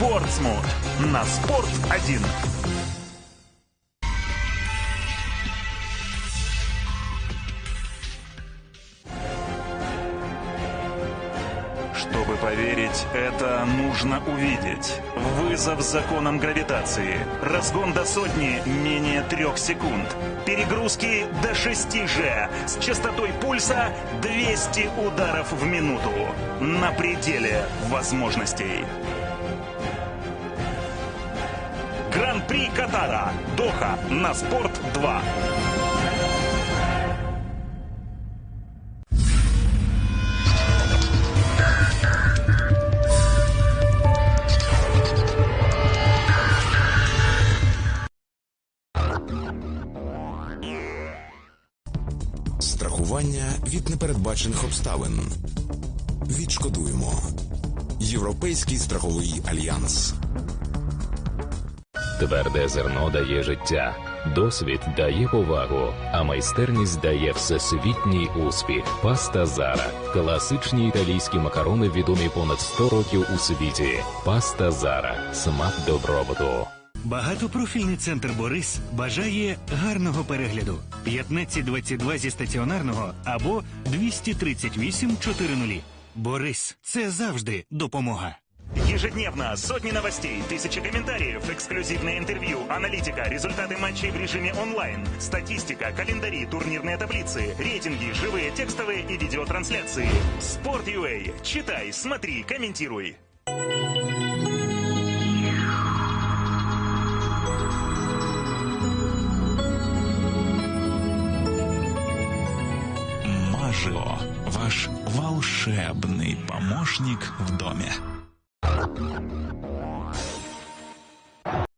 Спортсмуд на Спорт 1. Чтобы поверить, это нужно увидеть. Вызов законам гравитации. Разгон до сотни менее трех секунд. Перегрузки до 6 же. С частотой пульса 200 ударов в минуту. На пределе возможностей. Гран-при Катара. Доха. На Спорт 2. Страхування від непередбачених обставин. Відшкодуємо. Європейський страховий альянс. Тверде зерно дає життя, досвід дає повагу, а майстерність дає всесвітній успіх. Паста Зара. Класичні італійські макарони відомі понад 100 років у світі. Паста Зара. Смак добробуту. Багатопрофільний центр Борис бажає гарного перегляду 1522 зі стаціонарного або 238 400. Борис це завжди допомога. Ежедневно сотни новостей, тысячи комментариев, эксклюзивное интервью, аналитика, результаты матчей в режиме онлайн, статистика, календари, турнирные таблицы, рейтинги, живые текстовые и видеотрансляции. Спорт.ua. Читай, смотри, комментируй. Мажио, ваш волшебный помощник в доме.